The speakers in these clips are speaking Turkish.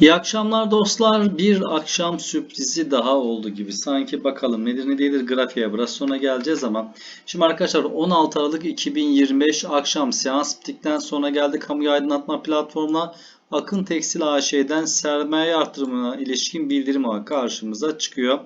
İyi akşamlar dostlar. Bir akşam sürprizi daha oldu gibi. Sanki bakalım nedir ne değildir grafiğe biraz sonra geleceğiz ama. Şimdi arkadaşlar 16 Aralık 2025 akşam seans bittikten sonra geldi kamu aydınlatma platformuna Akın Tekstil AŞ'den sermaye artırımına ilişkin bildirim karşımıza çıkıyor.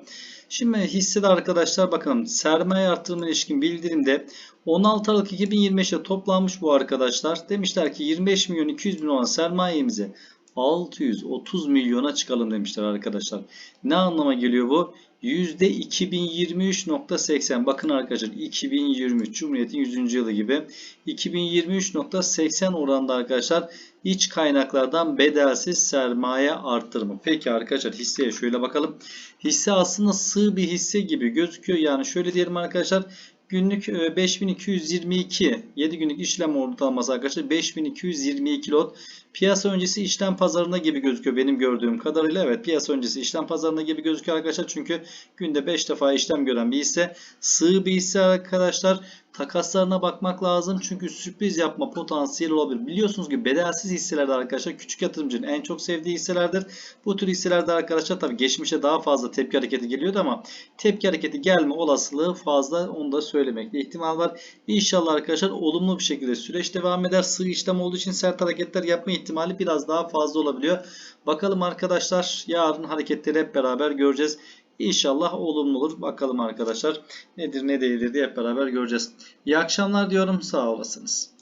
Şimdi hissede arkadaşlar bakalım sermaye artırımına ilişkin bildirimde 16 Aralık 2025'te toplanmış bu arkadaşlar. Demişler ki 25 milyon 200 bin olan sermayemizi 630 milyona çıkalım demişler arkadaşlar. Ne anlama geliyor bu? %2023.80 bakın arkadaşlar 2023 Cumhuriyet'in 100. yılı gibi 2023.80 oranda arkadaşlar iç kaynaklardan bedelsiz sermaye arttırımı. Peki arkadaşlar hisseye şöyle bakalım. Hisse aslında sığ bir hisse gibi gözüküyor. Yani şöyle diyelim arkadaşlar Günlük e, 5222 7 günlük işlem ortalaması arkadaşlar 5222 lot. Piyasa öncesi işlem pazarında gibi gözüküyor benim gördüğüm kadarıyla. Evet piyasa öncesi işlem pazarında gibi gözüküyor arkadaşlar. Çünkü günde 5 defa işlem gören bir hisse. Sığ bir hisse arkadaşlar. Takaslarına bakmak lazım. Çünkü sürpriz yapma potansiyeli olabilir. Biliyorsunuz ki bedelsiz hisselerde arkadaşlar küçük yatırımcının en çok sevdiği hisselerdir. Bu tür hisselerde arkadaşlar tabi geçmişte daha fazla tepki hareketi geliyordu ama tepki hareketi gelme olasılığı fazla. Onu da söylemekte ihtimal var. İnşallah arkadaşlar olumlu bir şekilde süreç devam eder. Sığ işlem olduğu için sert hareketler yapma ihtimali biraz daha fazla olabiliyor. Bakalım arkadaşlar yarın hareketleri hep beraber göreceğiz. İnşallah olumlu olur. Bakalım arkadaşlar nedir ne değildir diye hep beraber göreceğiz. İyi akşamlar diyorum. Sağ olasınız.